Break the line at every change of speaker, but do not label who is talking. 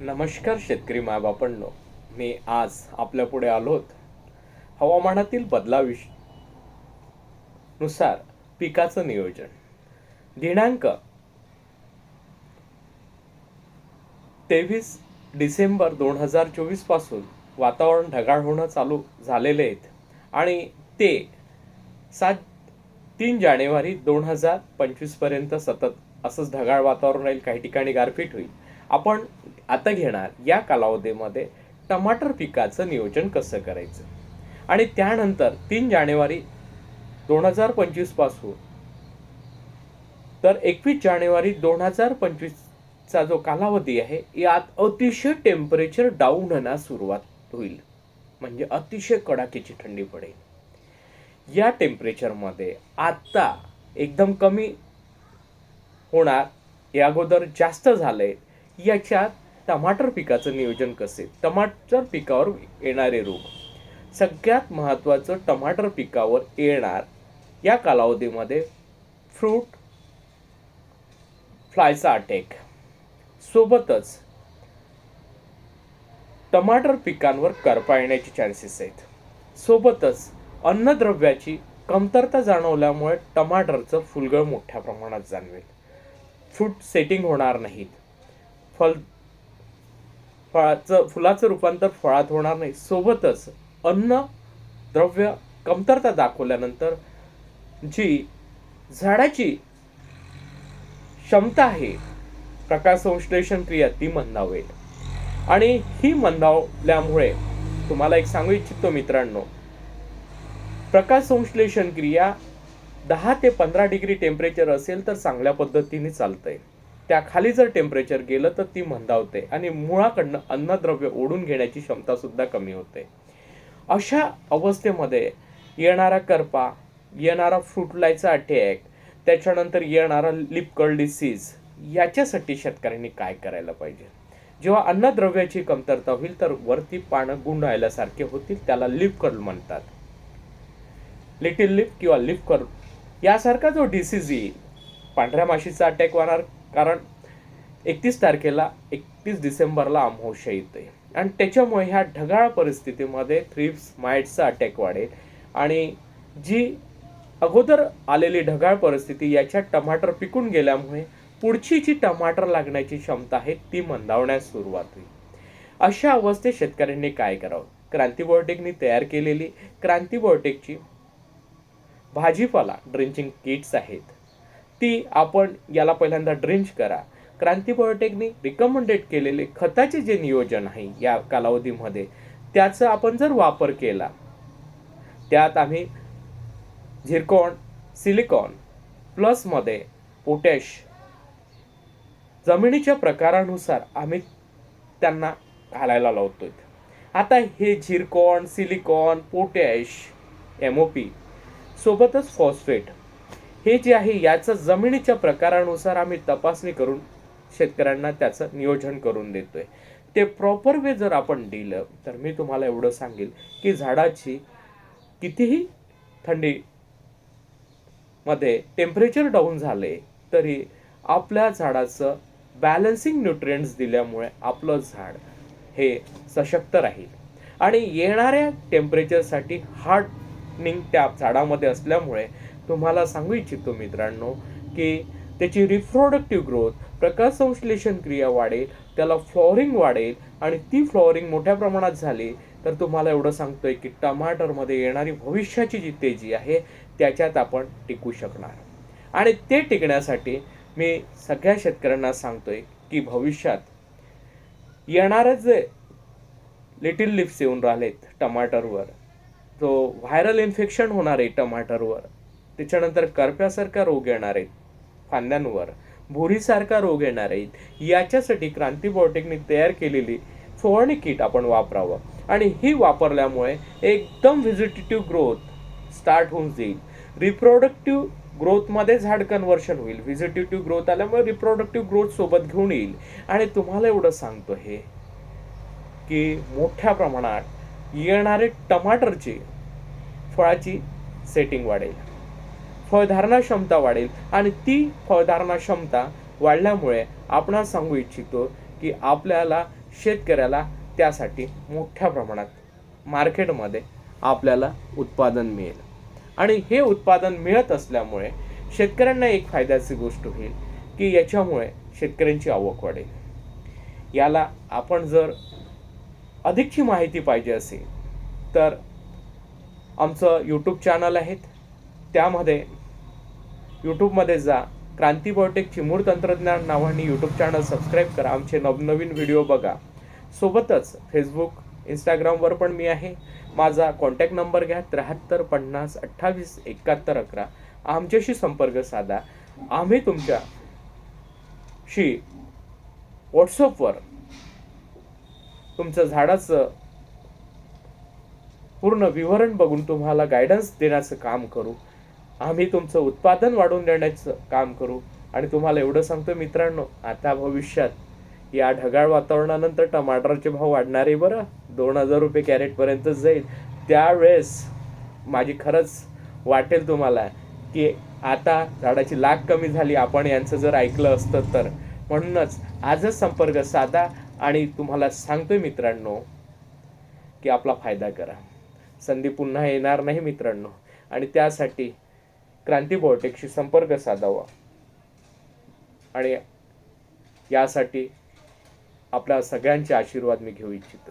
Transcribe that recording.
नमस्कार शेतकरी मायबापांनो. मी आज आपल्या पुढे आलोत. हवामानातील बदलाविषनुसार पिकाचं नियोजन. दिनांक तेवीस डिसेंबर दोन हजार चोवीसपासून वातावरण ढगाळ होणं चालू झालेले आहेत. आणि ते सात तीन जानेवारी दोन हजार पंचवीसपर्यंत सतत असंच ढगाळ वातावरण राहील. काही ठिकाणी गारपीट होईल. आपण आता घेणार या कालावधीमध्ये टमाटर पिकाचं नियोजन कसं करायचं? आणि त्यानंतर तीन जानेवारी दोन हजार पंचवीसपासून तर एकवीस जानेवारी दोन हजार पंचवीसचा जो कालावधी आहे यात अतिशय टेम्परेचर डाऊन होण्यास सुरुवात होईल. म्हणजे अतिशय कडाक्याची थंडी पडेल. या टेम्परेचरमध्ये आत्ता एकदम कमी होणार या अगोदर जास्त झालंय याच्यात टमाटर पिकाचं नियोजन कसे? टमाटर पिकावर येणारे रोग. सगळ्यात महत्त्वाचं टमाटर पिकावर येणार या कालावधीमध्ये फ्रूट फ्लायचा अटॅक सोबतच टमाटर पिकांवर करपा येण्याचे चान्सेस आहेत. सोबतच अन्नद्रव्याची कमतरता जाणवल्यामुळे टमाटरचं फुलगळ मोठ्या प्रमाणात जाणवेल. फ्रूट सेटिंग होणार नाहीत. फल फळाचं फुलाचं रूपांतर फळात होणार नाही. सोबतच अन्न द्रव्य कमतरता दाखवल्यानंतर जी झाडाची क्षमता आहे प्रकाश संश्लेषण क्रिया ती मंदावेल आणि ही मंदावल्यामुळे तुम्हाला एक सांगू इच्छितो मित्रांनो प्रकाश संश्लेषण क्रिया दहा ते पंधरा डिग्री टेम्परेचर असेल तर चांगल्या पद्धतीने चालतंय. त्याखाली जर टेम्परेचर गेलं तर ती मंदावते आणि मुळाकडनं अन्नद्रव्य ओढून घेण्याची क्षमता सुद्धा कमी होते. अशा अवस्थेमध्ये येणारा करपा येणारा फ्रुटलायचा अटॅक त्याच्यानंतर येणारा लिपकल डिसीज याच्यासाठी शेतकऱ्यांनी काय करायला पाहिजे? जेव्हा अन्नद्रव्याची कमतरता होईल तर वरती पानं गुंडाळल्यासारखे होतील त्याला लिप कर्ल म्हणतात. लिटिल लिप किंवा लिप कर्ल यासारखा जो डिसीज येईल पांढऱ्या माशीचा अटॅक होणार कारण एकतीस तारखेला एकतीस डिसेंबरला अमावस्या येते आणि त्याच्यामुळे ह्या ढगाळ परिस्थितीमध्ये थ्रिप्स माइट्सचा अटॅक वाढेल. आणि जी अगोदर आलेली ढगाळ परिस्थिती याच्यात टमाटर पिकून गेल्यामुळे पुढची जी टमाटर लागण्याची क्षमता आहे ती मंदावण्यास सुरुवात होईल. अशा अवस्थेत शेतकऱ्यांनी काय करावं? क्रांती बायोटेकनी तयार केलेली क्रांती बायोटेकची भाजीपाला ड्रिंचिंग किट्स आहेत. ती आपण याला पहिल्यांदा ड्रिंच करा. क्रांती बायोटेकनी रिकमेंडेड केलेले खताचे जे नियोजन आहे या कालावधीमध्ये त्याचा आपण जर वापर केला त्यात आम्ही झिरकॉन सिलिकॉन प्लसमध्ये पोटॅश जमिनीच्या प्रकारानुसार आम्ही त्यांना घालायला लावतोय. आता हे zircon silicon potash M O P सोबतच फॉस्फेट हे जे आहे याचं जमिनीच्या प्रकारानुसार आम्ही तपासणी करून शेतकऱ्यांना त्याचं नियोजन करून देतोय. ते प्रॉपर वे जर आपण दिलं तर मी तुम्हाला एवढं सांगेल की झाडाची कितीही थंडी मध्ये टेम्परेचर डाऊन झाले तरी आपल्या झाडाचं बॅलन्सिंग न्यूट्रिएंट्स दिल्यामुळे आपलं झाड हे सशक्त राहील. आणि येणाऱ्या टेम्परेचरसाठी हार्डनिंग त्या झाडामध्ये असल्यामुळे तुम्हाला सांगू इच्छितो मित्रांनो की त्याची रिप्रोडक्टिव्ह ग्रोथ प्रकाश संश्लेषण क्रिया वाढेल त्याला फ्लॉरिंग वाढेल आणि ती फ्लॉरिंग मोठ्या प्रमाणात झाली तर तुम्हाला एवढं सांगतोय की टमाटरमध्ये येणारी भविष्याची जी तेजी आहे त्याच्यात आपण टिकू शकणार. आणि ते टिकण्यासाठी मी सगळ्या शेतकऱ्यांना सांगतोय की भविष्यात येणारं जे लिटिल लिप्स येऊन राहिलेत टमाटरवर जो व्हायरल इन्फेक्शन होणार आहे टमाटरवर त्याच्यानंतर करप्यासारखा रोग येणार आहेत फांद्यांवर. भुरीसारखा रोग येणार आहेत याच्यासाठी क्रांती तयार केलेली फवारणी किट आपण वापरावं. आणि ही वापरल्यामुळे एकदम व्हिजिटेटिव्ह ग्रोथ स्टार्ट होऊन जाईल. रिप्रोडक्टिव्ह ग्रोथमध्ये झाड कन्वर्शन होईल. व्हिजिटेटिव्ह ग्रोथ आल्यामुळे रिप्रोडक्टिव्ह ग्रोथ सोबत घेऊन येईल. आणि तुम्हाला एवढं सांगतो हे की मोठ्या प्रमाणात येणारे टमाटरची फळाची सेटिंग वाढेल. फळधारणा क्षमता वाढेल आणि ती फळधारणा क्षमता वाढल्यामुळे आपण सांगू इच्छितो की आपल्याला शेतकऱ्याला त्यासाठी मोठ्या प्रमाणात मार्केटमध्ये आपल्याला उत्पादन मिळेल. आणि हे उत्पादन मिळत असल्यामुळे शेतकऱ्यांना एक फायद्याची गोष्ट होईल की याच्यामुळे शेतकऱ्यांची आवक वाढेल. याला आपण जर अधिकची माहिती पाहिजे असेल तर आमचं यूट्यूब चॅनल आहेत. त्यामध्ये यूट्यूबमध्ये जा. क्रांती बायोटेक चिमूर तंत्रज्ञान नावाने यूट्यूब चॅनल सबस्क्राईब करा. आमचे नवनवीन व्हिडिओ बघा. सोबतच फेसबुक इंस्टाग्रामवर पण मी आहे. माझा कॉन्टॅक्ट नंबर घ्या. त्र्याहत्तर पन्नास अठ्ठावीस एकाहत्तर अकरा. आमच्याशी संपर्क साधा. आम्ही तुमच्याशी व्हॉट्सअपवर तुमचं झाडाचं पूर्ण विवरण बघून तुम्हाला गायडन्स देण्याचं काम करू. आम्ही तुमचं उत्पादन वाढवून देण्याचं काम करू. आणि तुम्हाला एवढं सांगतो मित्रांनो आता भविष्यात या ढगाळ वातावरणानंतर टमाटरचे भाव वाढणार आहे बरं. दोन हजार रुपये कॅरेटपर्यंत जाईल. त्यावेळेस माझी खरंच वाटेल तुम्हाला की आता झाडाची लाग कमी झाली. आपण यांचं जर ऐकलं असतं तर. म्हणूनच आजच संपर्क साधा आणि तुम्हाला सांगतोय मित्रांनो की आपला फायदा करा. संधी पुन्हा येणार नाही मित्रांनो. आणि त्यासाठी क्रांती बॉटेकशी संपर्क साधावा. आणि यासाठी आपल्या सगळ्यांचे आशीर्वाद मी घेऊ इच्छितो